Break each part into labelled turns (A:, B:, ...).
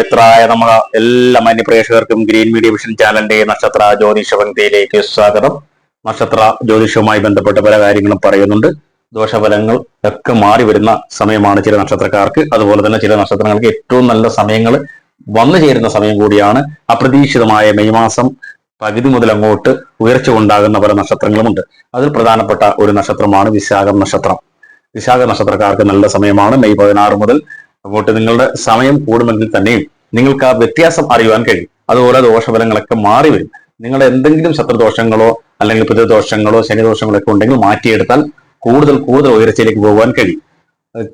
A: മിത്രായ നമ്മ എല്ലാ മാന്യപ്രേക്ഷകർക്കും green media vision ചാനലിന്റെ നക്ഷത്ര ജ്യോതിഷ പങ്ക്തിയിലേക്ക് സ്വാഗതം. നക്ഷത്ര ജ്യോതിഷവുമായി ബന്ധപ്പെട്ട പല കാര്യങ്ങളും പറയുന്നുണ്ട്. ദോഷഫലങ്ങൾ ഒക്കെ മാറി വരുന്ന സമയമാണ് ചില നക്ഷത്രക്കാർക്ക്. അതുപോലെ തന്നെ ചില നക്ഷത്രങ്ങൾക്ക് ഏറ്റവും നല്ല സമയങ്ങൾ വന്നു ചേരുന്ന സമയം കൂടിയാണ് അപ്രതീക്ഷിതമായ മെയ് മാസം. പകുതി മുതൽ അങ്ങോട്ട് ഉയർച്ച ഉണ്ടാകുന്ന പല നക്ഷത്രങ്ങളുമുണ്ട്. അതിൽ പ്രധാനപ്പെട്ട ഒരു നക്ഷത്രമാണ് വിശാഖം നക്ഷത്രം. വിശാഖ നക്ഷത്രക്കാർക്ക് നല്ല സമയമാണ്. മെയ് പതിനാറ് മുതൽ അങ്ങോട്ട് നിങ്ങളുടെ സമയം കൂടുമെങ്കിൽ തന്നെയും നിങ്ങൾക്ക് ആ വ്യത്യാസം അറിയുവാൻ കഴിയും. അതുപോലെ ദോഷഫലങ്ങളൊക്കെ മാറി വരും. നിങ്ങളുടെ എന്തെങ്കിലും ശത്രുദോഷങ്ങളോ അല്ലെങ്കിൽ പിതൃദോഷങ്ങളോ ശനിദോഷങ്ങളോ ഒക്കെ ഉണ്ടെങ്കിൽ മാറ്റിയെടുത്താൽ കൂടുതൽ കൂടുതൽ ഉയർച്ചയിലേക്ക് പോകുവാൻ കഴിയും.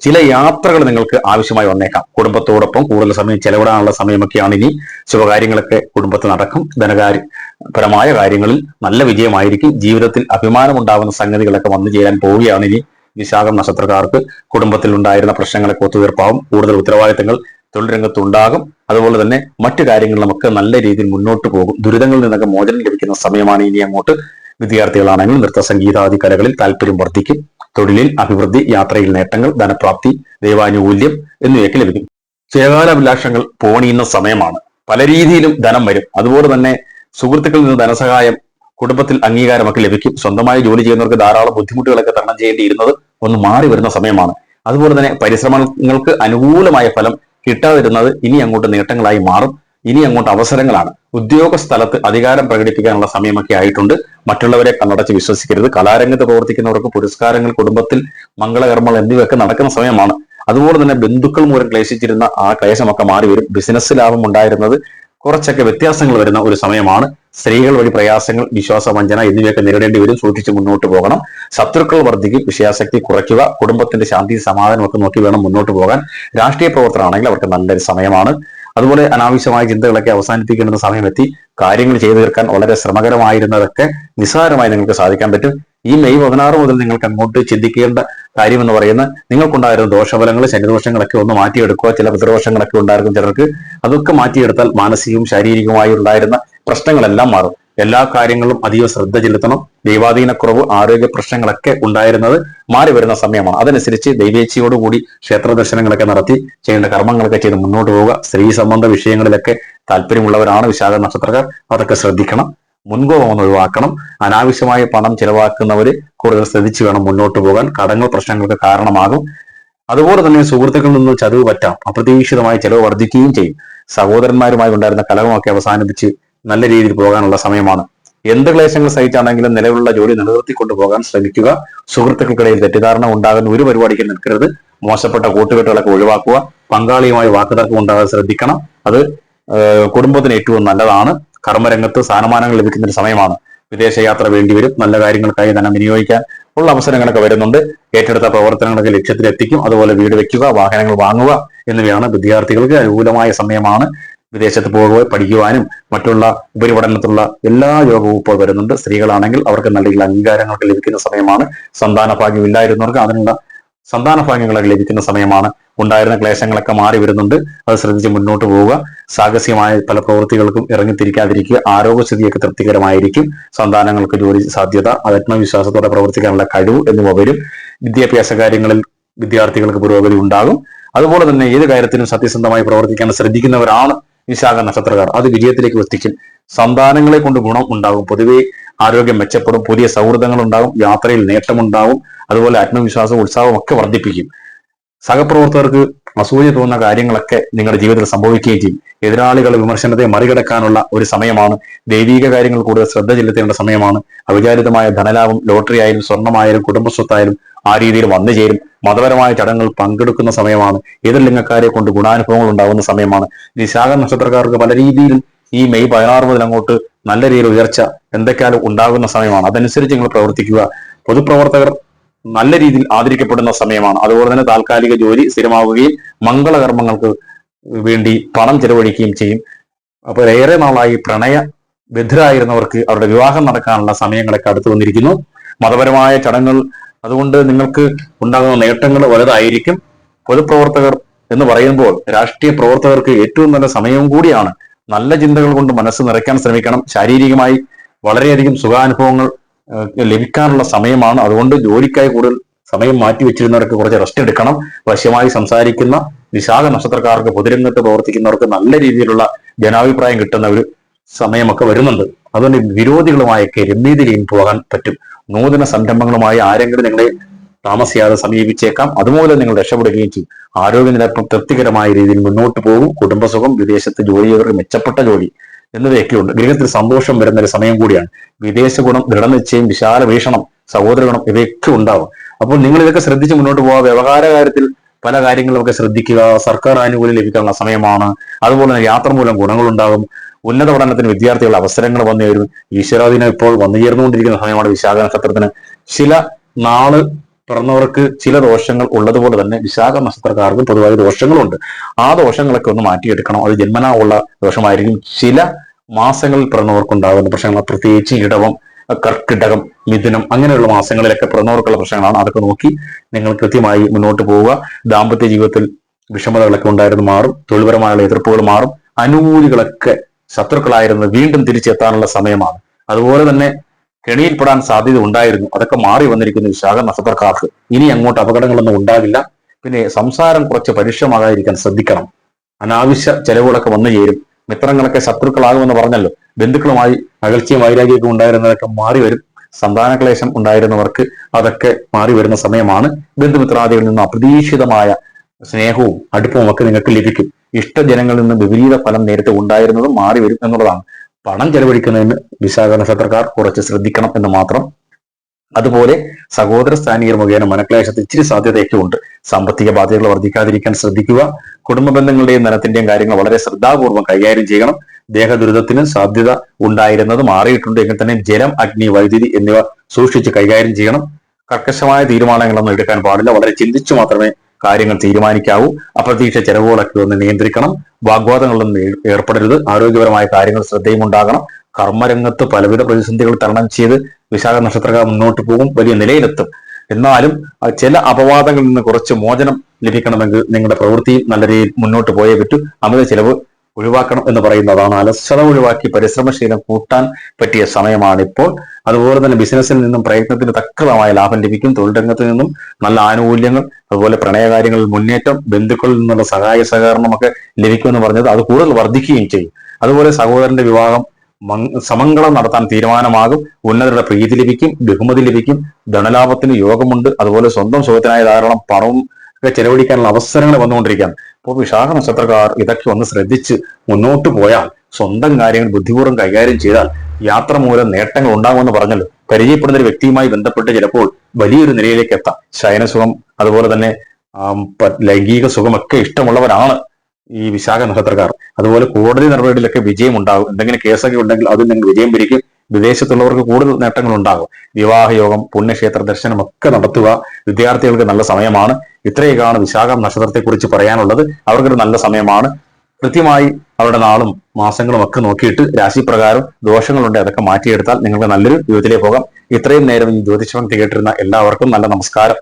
A: ചില യാത്രകൾ നിങ്ങൾക്ക് ആവശ്യമായി വന്നേക്കാം. കുടുംബത്തോടൊപ്പം കൂടുതൽ സമയം ചെലവിടാനുള്ള സമയമൊക്കെയാണ് ഇനി. ശുഭകാര്യങ്ങളൊക്കെ കുടുംബത്തിൽ നടക്കും. ധനകാര്യപരമായ കാര്യങ്ങളിൽ നല്ല വിജയമായിരിക്കും. ജീവിതത്തിൽ അഭിമാനമുണ്ടാകുന്ന സംഗതികളൊക്കെ വന്നു ചേരാൻ പോവുകയാണ് ഇനി. വിശാഖം നക്ഷത്രക്കാർക്ക് കുടുംബത്തിൽ ഉണ്ടായിരുന്ന പ്രശ്നങ്ങളെ ഒത്തുതീർപ്പാവും കൂടുതൽ ഉത്തരവാദിത്തങ്ങൾ തൊഴിൽ രംഗത്ത് ഉണ്ടാകും അതുപോലെ തന്നെ മറ്റു കാര്യങ്ങൾ നമുക്ക് നല്ല രീതിയിൽ മുന്നോട്ട് പോകും. ദുരിതങ്ങളിൽ നിന്നൊക്കെ മോചനം ലഭിക്കുന്ന സമയമാണ് ഇനി അങ്ങോട്ട്. വിദ്യാർത്ഥികളാണെങ്കിൽ നൃത്ത സംഗീതാദി കലകളിൽ താല്പര്യം വർദ്ധിക്കും. തൊഴിലിൽ അഭിവൃദ്ധി യാത്രയിൽ നേട്ടങ്ങൾ ധനപ്രാപ്തി ദൈവാനുകൂല്യം എന്നിവയൊക്കെ ലഭിക്കും. ചേകാലാഭിലാഷങ്ങൾ പോണിയുന്ന സമയമാണ്. പല രീതിയിലും ധനം വരും. അതുപോലെ തന്നെ സുഹൃത്തുക്കളിൽ നിന്ന് ധനസഹായം കുടുംബത്തിൽ അംഗീകാരമൊക്കെ ലഭിക്കും. സ്വന്തമായി ജോലി ചെയ്യുന്നവർക്ക് ധാരാളം ബുദ്ധിമുട്ടുകളൊക്കെ തരണം ചെയ്യേണ്ടിയിരുന്നത് ഒന്ന് മാറി വരുന്ന സമയമാണ്. അതുപോലെ തന്നെ പരിശ്രമങ്ങൾക്ക് അനുകൂലമായ ഫലം കിട്ടാതിരുന്നത് ഇനി അങ്ങോട്ട് നേട്ടങ്ങളായി മാറും. ഇനി അങ്ങോട്ട് അവസരങ്ങളാണ്. ഉദ്യോഗ സ്ഥലത്ത് അധികാരം പ്രകടിപ്പിക്കാനുള്ള സമയമൊക്കെ ആയിട്ടുണ്ട്. മറ്റുള്ളവരെ കണ്ണടച്ച് വിശ്വസിക്കരുത്. കലാരംഗത്ത് പ്രവർത്തിക്കുന്നവർക്ക് പുരസ്കാരങ്ങൾ കുടുംബത്തിൽ മംഗളകർമ്മങ്ങൾ എന്നിവയൊക്കെ നടക്കുന്ന സമയമാണ്. അതുപോലെ തന്നെ ബന്ധുക്കൾ മൂലം ക്ലേശിച്ചിരുന്ന ആ ക്ലേശമൊക്കെ മാറി വരും ബിസിനസ് ലാഭം ഉണ്ടായിരുന്നത് കുറച്ചൊക്കെ വ്യത്യാസങ്ങൾ വരുന്ന ഒരു സമയമാണ്. സ്ത്രീകൾ വഴി പ്രയാസങ്ങൾ വിശ്വാസവഞ്ചന എന്നിവയൊക്കെ നേരിടേണ്ടി വരും. സൂക്ഷിച്ച് മുന്നോട്ട് പോകണം. ശത്രുക്കൾ വർദ്ധിക്കും വിഷയാസക്തി കുറയ്ക്കുക കുടുംബത്തിന്റെ ശാന്തി സമാധാനമൊക്കെ നോക്കി വേണം മുന്നോട്ട് പോകാൻ. രാഷ്ട്രീയ പ്രവർത്തനമാണെങ്കിൽ അവർക്ക് നല്ലൊരു സമയമാണ്. അതുപോലെ അനാവശ്യമായ ചിന്തകളൊക്കെ അവസാനിപ്പിക്കേണ്ടുന്ന സമയമെത്തി. കാര്യങ്ങൾ ചെയ്തു തീർക്കാൻ വളരെ ശ്രമകരമായിരുന്നതൊക്കെ നിസ്സാരമായി നിങ്ങൾക്ക് സാധിക്കാൻ പറ്റും. ഈ മെയ് പതിനാറ് മുതൽ നിങ്ങൾക്ക് അങ്ങോട്ട് ചിന്തിക്കേണ്ട കാര്യം എന്ന് പറയുന്നത് നിങ്ങൾക്കുണ്ടായിരുന്ന ദോഷഫലങ്ങൾ ശനിദോഷങ്ങളൊക്കെ ഒന്ന് മാറ്റിയെടുക്കുക ചില പിതൃദോഷങ്ങളൊക്കെ ഉണ്ടായിരുന്ന ചിലർക്ക്. അതൊക്കെ മാറ്റിയെടുത്താൽ മാനസികവും ശാരീരികവുമായി ഉണ്ടായിരുന്ന പ്രശ്നങ്ങളെല്ലാം മാറും. എല്ലാ കാര്യങ്ങളും അതീവ ശ്രദ്ധ ചെലുത്തണം. ദൈവാധീനക്കുറവ് ആരോഗ്യ പ്രശ്നങ്ങളൊക്കെ ഉണ്ടായിരുന്നത് മാറി വരുന്ന സമയമാണ്. അതനുസരിച്ച് ദൈവേച്ഛയോടുകൂടി ക്ഷേത്ര ദർശനങ്ങളൊക്കെ നടത്തി ചെയ്യേണ്ട കർമ്മങ്ങളൊക്കെ ചെയ്ത് മുന്നോട്ട് പോവുക. സ്ത്രീ സംബന്ധ വിഷയങ്ങളിലൊക്കെ താല്പര്യമുള്ളവരാണ് വിശാഖ നക്ഷത്രക്കാർ. അതൊക്കെ ശ്രദ്ധിക്കണം. മുൻകോപം ഒന്ന് ഒഴിവാക്കണം. അനാവശ്യമായ പണം ചിലവാക്കുന്നവർ കൂടുതൽ ശ്രദ്ധിച്ചു വേണം മുന്നോട്ട് പോകാൻ. കടങ്ങൾ പ്രശ്നങ്ങൾക്ക് കാരണമാകും. അതുപോലെ തന്നെ സുഹൃത്തുക്കളിൽ നിന്ന് ചതിവ് പറ്റാം. അപ്രതീക്ഷിതമായി ചെലവ് വർദ്ധിക്കുകയും ചെയ്യും. സഹോദരന്മാരുമായി ഉണ്ടായിരുന്ന കലഹമൊക്കെ അവസാനിപ്പിച്ച് നല്ല രീതിയിൽ പോകാനുള്ള സമയമാണ്. എന്ത് ക്ലേശങ്ങൾ സഹിച്ചാണെങ്കിലും നിലവിലുള്ള ജോലി നിലനിർത്തിക്കൊണ്ടു പോകാൻ ശ്രമിക്കുക. സുഹൃത്തുക്കൾക്കിടയിൽ തെറ്റിദ്ധാരണ ഉണ്ടാകുന്ന ഒരു പരിപാടിക്ക് നിൽക്കരുത്. മോശപ്പെട്ട കൂട്ടുകെട്ടുകളൊക്കെ ഒഴിവാക്കുക. പങ്കാളിയുമായി വാക്കുതർക്കം ഉണ്ടാകാതെ ശ്രദ്ധിക്കണം. അത് കുടുംബത്തിന് ഏറ്റവും നല്ലതാണ്. കർമ്മരംഗത്ത് സ്ഥാനമാനങ്ങൾ ലഭിക്കുന്ന ഒരു സമയമാണ് വിദേശയാത്ര വേണ്ടിവരും നല്ല കാര്യങ്ങൾക്കായി ധനം വിനിയോഗിക്കാൻ ഉള്ള അവസരങ്ങളൊക്കെ വരുന്നുണ്ട്. ഏറ്റെടുത്ത പ്രവർത്തനങ്ങളൊക്കെ ലക്ഷ്യത്തിലെത്തിക്കും. അതുപോലെ വീട് വെക്കുക വാഹനങ്ങൾ വാങ്ങുക എന്നിവയാണ് വിദ്യാർത്ഥികൾക്ക് അനുകൂലമായ സമയമാണ്. വിദേശത്ത് പോകുക പഠിക്കുവാനും മറ്റുള്ള ഉപരിപഠനത്തിലുള്ള എല്ലാ യോഗവും ഇപ്പോൾ വരുന്നുണ്ട്. സ്ത്രീകളാണെങ്കിൽ അവർക്ക് നല്ല അംഗീകാരങ്ങളൊക്കെ ലഭിക്കുന്ന സമയമാണ്. സന്താന ഭാഗ്യം ഇല്ലായിരുന്നവർക്ക് അതിനുള്ള സന്താന ഭാഗ്യങ്ങളൊക്കെ ലഭിക്കുന്ന സമയമാണ്. ഉണ്ടായിരുന്ന ക്ലേശങ്ങളൊക്കെ മാറി വരുന്നുണ്ട്. അത് ശ്രദ്ധിച്ച് മുന്നോട്ട് പോവുക. സാഹസികമായ പല പ്രവൃത്തികൾക്കും ഇറങ്ങിത്തിരിക്കാതിരിക്കുക. ആരോഗ്യസ്ഥിതിയൊക്കെ തൃപ്തികരമായിരിക്കും. സന്താനങ്ങൾക്ക് ജോലി സാധ്യത ആത്മവിശ്വാസത്തോടെ പ്രവർത്തിക്കാനുള്ള കഴിവ് എന്നിവ വരും. വിദ്യാഭ്യാസ കാര്യങ്ങളിൽ വിദ്യാർത്ഥികൾക്ക് പുരോഗതി ഉണ്ടാകും. അതുപോലെ തന്നെ ഏത് കാര്യത്തിനും സത്യസന്ധമായി പ്രവർത്തിക്കാൻ ശ്രദ്ധിക്കുന്നവരാണ് വിശാഖ നക്ഷത്രക്കാർ. അത് വിജയത്തിലേക്ക് എത്തിക്കും. സന്താനങ്ങളെ കൊണ്ട് ഗുണം ഉണ്ടാകും. പൊതുവെ ആരോഗ്യം മെച്ചപ്പെടും പുതിയ സൗഹൃദങ്ങൾ ഉണ്ടാകും യാത്രയിൽ നേട്ടമുണ്ടാകും അതുപോലെ ആത്മവിശ്വാസവും ഉത്സാഹവും ഒക്കെ വർദ്ധിപ്പിക്കും. സഹപ്രവർത്തകർക്ക് അസൂയ തോന്നുന്ന കാര്യങ്ങളൊക്കെ നിങ്ങളുടെ ജീവിതത്തിൽ സംഭവിക്കുകയും ചെയ്യും. എതിരാളികളുടെ വിമർശനത്തെ മറികടക്കാനുള്ള ഒരു സമയമാണ്. ദൈവിക കാര്യങ്ങൾ കൂടുതൽ ശ്രദ്ധ ചെലുത്തേണ്ട സമയമാണ്. അവിചാരിതമായ ധനലാഭം ലോട്ടറി ആയാലും സ്വർണമായാലും കുടുംബസ്വത്തായാലും ആ രീതിയിൽ വന്നു ചേരും. മതപരമായ ചടങ്ങുകൾ പങ്കെടുക്കുന്ന സമയമാണ്. എതിർലിംഗക്കാരെ കൊണ്ട് ഗുണാനുഭവങ്ങൾ ഉണ്ടാകുന്ന സമയമാണ്. ഈ ശാഖ നക്ഷത്രക്കാർക്ക് പല രീതിയിലും ഈ മെയ് പതിനാറ് മുതൽ അങ്ങോട്ട് നല്ല രീതിയിൽ ഉയർച്ച എന്തൊക്കെയാലും ഉണ്ടാകുന്ന സമയമാണ്. അതനുസരിച്ച് നിങ്ങൾ പ്രവർത്തിക്കുക. പൊതുപ്രവർത്തകർ നല്ല രീതിയിൽ ആദരിക്കപ്പെടുന്ന സമയമാണ്. അതുപോലെ തന്നെ താൽക്കാലിക ജോലി സ്ഥിരമാവുകയും മംഗളകർമ്മങ്ങൾക്ക് വേണ്ടി പണം ചെലവഴിക്കുകയും ചെയ്യും. അപ്പോൾ ഏറെ നാളായി പ്രണയ ബദ്ധരായിരുന്നവർക്ക് അവരുടെ വിവാഹം നടക്കാനുള്ള സമയങ്ങളൊക്കെ അടുത്തു വന്നിരിക്കുന്നു. മതപരമായ ചടങ്ങുകൾ അതുകൊണ്ട് നിങ്ങൾക്ക് ഉണ്ടാകുന്ന നേട്ടങ്ങൾ വലുതായിരിക്കും. പൊതുപ്രവർത്തകർ എന്ന് പറയുമ്പോൾ രാഷ്ട്രീയ പ്രവർത്തകർക്ക് ഏറ്റവും നല്ല സമയവും കൂടിയാണ് നല്ല ചിന്തകൾ കൊണ്ട് മനസ്സ് നിറയ്ക്കാൻ ശ്രമിക്കണം. ശാരീരികമായി വളരെയധികം സുഖാനുഭവങ്ങൾ ലഭിക്കാനുള്ള സമയമാണ്. അതുകൊണ്ട് ജോലിക്കായി കൂടുതൽ സമയം മാറ്റി വെച്ചിരുന്നവർക്ക് കുറച്ച് റെസ്റ്റ് എടുക്കണം. വശ്യമായി സംസാരിക്കുന്ന വിശാഖ നക്ഷത്രക്കാർക്ക് പൊതുരംഗത്ത് പ്രവർത്തിക്കുന്നവർക്ക് നല്ല രീതിയിലുള്ള ജനാഭിപ്രായം കിട്ടുന്ന ഒരു സമയമൊക്കെ വരുന്നുണ്ട്. അതുകൊണ്ട് വിരോധികളുമായൊക്കെ രമ്യതയിലും പോകാൻ പറ്റും. നൂതന സംരംഭങ്ങളുമായി ആരെങ്കിലും നിങ്ങളെ താമസിയാതെ സമീപിച്ചേക്കാം. അതുമൂലം നിങ്ങൾ രക്ഷപ്പെടുകയും ചെയ്യും. ആരോഗ്യനില തൃപ്തികരമായ രീതിയിൽ മുന്നോട്ട് പോകും. കുടുംബസുഖം വിദേശത്ത് ജോലിയവർക്ക് മെച്ചപ്പെട്ട ജോലി എന്നിവയൊക്കെ ഉണ്ട് ഗൃഹത്തിൽ സന്തോഷം വരുന്ന ഒരു സമയം കൂടിയാണ്. വിദേശ ഗുണം ദൃഢനിശ്ചയം വിശാല വീക്ഷണം സഹോദര ഗുണം ഇവയൊക്കെ ഉണ്ടാവും. അപ്പോൾ നിങ്ങൾ ഇതൊക്കെ ശ്രദ്ധിച്ച് മുന്നോട്ട് പോകാം വ്യവഹാര കാര്യത്തിൽ പല കാര്യങ്ങളൊക്കെ ശ്രദ്ധിക്കുക. സർക്കാർ ആനുകൂല്യം ലഭിക്കാനുള്ള സമയമാണ്. അതുപോലെ തന്നെ യാത്ര മൂലം ഗുണങ്ങളുണ്ടാകും. ഉന്നത പഠനത്തിന് വിദ്യാർത്ഥികൾ അവസരങ്ങൾ വന്നു വരും ഈശ്വരാധീനം ഇപ്പോൾ വന്നു ചേർന്നുകൊണ്ടിരിക്കുന്ന സമയമാണ് വിശാഖ നക്ഷത്രത്തിന്. ചില നാൾ പിറന്നവർക്ക് ചില ദോഷങ്ങൾ ഉള്ളതുപോലെ തന്നെ വിശാഖ നക്ഷത്രക്കാർക്ക് പൊതുവായ ദോഷങ്ങളുണ്ട്. ആ ദോഷങ്ങളൊക്കെ ഒന്ന് മാറ്റിയെടുക്കണം. അത് ജന്മനാ ഉള്ള ദോഷമായിരിക്കും. ചില മാസങ്ങളിൽ പിറന്നവർക്ക് ഉണ്ടാകുന്ന പ്രശ്നങ്ങൾ പ്രത്യേകിച്ച് ഇടവം കർക്കിടകം മിഥുനം അങ്ങനെയുള്ള മാസങ്ങളിലൊക്കെ പിറന്നവർക്കുള്ള പ്രശ്നങ്ങളാണ്. അതൊക്കെ നോക്കി നിങ്ങൾ കൃത്യമായി മുന്നോട്ട് പോവുക. ദാമ്പത്യ ജീവിതത്തിൽ വിഷമതകളൊക്കെ ഉണ്ടായിരുന്നു മാറും. തൊഴിൽപരമായുള്ള എതിർപ്പുകൾ മാറും. അനുകൂലികളൊക്കെ ശത്രുക്കളായിരുന്നു വീണ്ടും തിരിച്ചെത്താനുള്ള സമയമാണ്. അതുപോലെ തന്നെ കെണിയിൽപ്പെടാൻ സാധ്യത ഉണ്ടായിരുന്നു. അതൊക്കെ മാറി വന്നിരിക്കുന്ന വിശാഖ നക്ഷത്രക്കാർക്ക്. ഇനി അങ്ങോട്ട് അപകടങ്ങളൊന്നും ഉണ്ടാകില്ല. പിന്നെ സംസാരം കുറച്ച് പരുഷമാകാതിരിക്കാൻ ശ്രദ്ധിക്കണം. അനാവശ്യ ചെലവുകളൊക്കെ വന്നു ചേരും. മിത്രങ്ങളൊക്കെ ശത്രുക്കളാകുമെന്ന് പറഞ്ഞല്ലോ. ബന്ധുക്കളുമായി അകൽച്ചയും വൈരാഗ്യമൊക്കെ ഉണ്ടായിരുന്നതൊക്കെ മാറി വരും. സന്താനക്ലേശം ഉണ്ടായിരുന്നവർക്ക് അതൊക്കെ മാറി വരുന്ന സമയമാണ് ബന്ധുമിത്രാദികളിൽ നിന്ന് അപ്രതീക്ഷിതമായ സ്നേഹവും അടുപ്പവും ഒക്കെ നിങ്ങൾക്ക് ലഭിക്കും. ഇഷ്ടജനങ്ങളിൽ നിന്ന് വിപരീത ഫലം നേരത്തെ ഉണ്ടായിരുന്നതും മാറി വരും എന്നുള്ളതാണ്. പണം ചെലവഴിക്കുന്നതിന് വിശാഖ നക്ഷത്രക്കാർ കുറച്ച് ശ്രദ്ധിക്കണം എന്ന് മാത്രം. അതുപോലെ സഹോദര സ്ഥാനീയർ മുഖേന മനക്ലേശത്തിൽ ഇച്ചിരി സാധ്യതയൊക്കെ ഉണ്ട്. സാമ്പത്തിക ബാധ്യതകൾ വർദ്ധിക്കാതിരിക്കാൻ ശ്രദ്ധിക്കുക. കുടുംബ ബന്ധങ്ങളുടെയും ധനത്തിന്റെയും കാര്യങ്ങൾ വളരെ ശ്രദ്ധാപൂർവം കൈകാര്യം ചെയ്യണം. ദേഹദുരിതത്തിന് സാധ്യത ഉണ്ടായിരുന്നത് മാറിയിട്ടുണ്ട്. എങ്കിൽ തന്നെ ജലം അഗ്നി വൈദ്യുതി എന്നിവ സൂക്ഷിച്ച് കൈകാര്യം ചെയ്യണം. കർക്കശമായ തീരുമാനങ്ങളൊന്നും എടുക്കാൻ പാടില്ല. വളരെ ചിന്തിച്ചു മാത്രമേ കാര്യങ്ങൾ തീരുമാനിക്കാവൂ. അപ്രതീക്ഷ ചെലവുകളൊക്കെ ഒന്ന് നിയന്ത്രിക്കണം. വാഗ്വാദങ്ങളിലൊന്നും ഏ- ഏർപ്പെടരുത്. ആരോഗ്യപരമായ കാര്യങ്ങൾ ശ്രദ്ധയും ഉണ്ടാകണം കർമ്മരംഗത്ത് പലവിധ പ്രതിസന്ധികൾ തരണം ചെയ്ത് വിശാഖ നക്ഷത്രക മുന്നോട്ട് പോകും. വലിയ നിലയിലെത്തും. എന്നാലും ചില അപവാദങ്ങളിൽ നിന്ന് കുറച്ച് മോചനം ലഭിക്കണമെങ്കിൽ നിങ്ങളുടെ പ്രവൃത്തിയും നല്ല രീതിയിൽ മുന്നോട്ട് പോയേ പറ്റൂ. അമിത ചിലവ് ഒഴിവാക്കണം എന്ന് പറയുന്നതാണ് അലസത ഒഴിവാക്കി പരിശ്രമശീലം കൂട്ടാൻ പറ്റിയ സമയമാണിപ്പോൾ. അതുപോലെ തന്നെ ബിസിനസ്സിൽ നിന്നും പ്രയത്നത്തിന് തക്കതമായ ലാഭം ലഭിക്കും. തൊഴിൽ രംഗത്ത് നിന്നും നല്ല ആനുകൂല്യങ്ങൾ അതുപോലെ പ്രണയകാര്യങ്ങളിൽ മുന്നേറ്റം ബന്ധുക്കളിൽ നിന്നുള്ള സഹായ സഹകരണമൊക്കെ ലഭിക്കുമെന്ന് പറഞ്ഞത് അത് കൂടുതൽ വർദ്ധിക്കുകയും ചെയ്യും. അതുപോലെ സഹോദരന്റെ വിവാഹം സമംഗളം നടത്താൻ തീരുമാനമാകും. ഉന്നതരുടെ പ്രീതി ലഭിക്കും ബഹുമതി ലഭിക്കും ധനലാഭത്തിന് യോഗമുണ്ട്. അതുപോലെ സ്വന്തം സുഖത്തിനായ ധാരാളം പണവും ഒക്കെ ചെലവഴിക്കാനുള്ള അവസരങ്ങൾ വന്നുകൊണ്ടിരിക്കുകയാണ്. അപ്പോൾ വിശാഖ നക്ഷത്രക്കാർ ഇതൊക്കെ ഒന്ന് ശ്രദ്ധിച്ച് മുന്നോട്ട് പോയാൽ സ്വന്തം കാര്യങ്ങൾ ബുദ്ധിപൂർവം കൈകാര്യം ചെയ്താൽ യാത്ര മൂലം നേട്ടങ്ങൾ ഉണ്ടാകുമെന്ന് പറഞ്ഞല്ലോ. പരിചയപ്പെടുന്ന ഒരു വ്യക്തിയുമായി ബന്ധപ്പെട്ട് ചിലപ്പോൾ വലിയൊരു നിലയിലേക്ക് എത്താം. ശയനസുഖം അതുപോലെ തന്നെ ലൈംഗിക സുഖമൊക്കെ ഇഷ്ടമുള്ളവരാണ് ഈ വിശാഖ നക്ഷത്രക്കാർ. അതുപോലെ കോടതി നടപടികളിലൊക്കെ വിജയം ഉണ്ടാകും എന്തെങ്കിലും കേസൊക്കെ ഉണ്ടെങ്കിൽ അതിൽ നിങ്ങൾ വിജയം പിരിക്കും വിദേശത്തുള്ളവർക്ക് കൂടുതൽ നേട്ടങ്ങൾ ഉണ്ടാകും വിവാഹയോഗം പുണ്യക്ഷേത്ര ദർശനം ഒക്കെ നടത്തുക വിദ്യാർത്ഥികൾക്ക് നല്ല സമയമാണ്. ഇത്രയൊക്കെയാണ് വിശാഖം നക്ഷത്രത്തെക്കുറിച്ച് പറയാനുള്ളത്. അവർക്കൊരു നല്ല സമയമാണ്. കൃത്യമായി അവരുടെ നാളും മാസങ്ങളും ഒക്കെ നോക്കിയിട്ട് രാശിപ്രകാരം ദോഷങ്ങളുണ്ട് അതൊക്കെ മാറ്റിയെടുത്താൽ നിങ്ങൾക്ക് നല്ലൊരു ജീവിതത്തിലേക്ക് പോകാം. ഇത്രയും നേരം ഈ ജ്യോതിഷം കേട്ടിരുന്ന എല്ലാവർക്കും നല്ല നമസ്കാരം.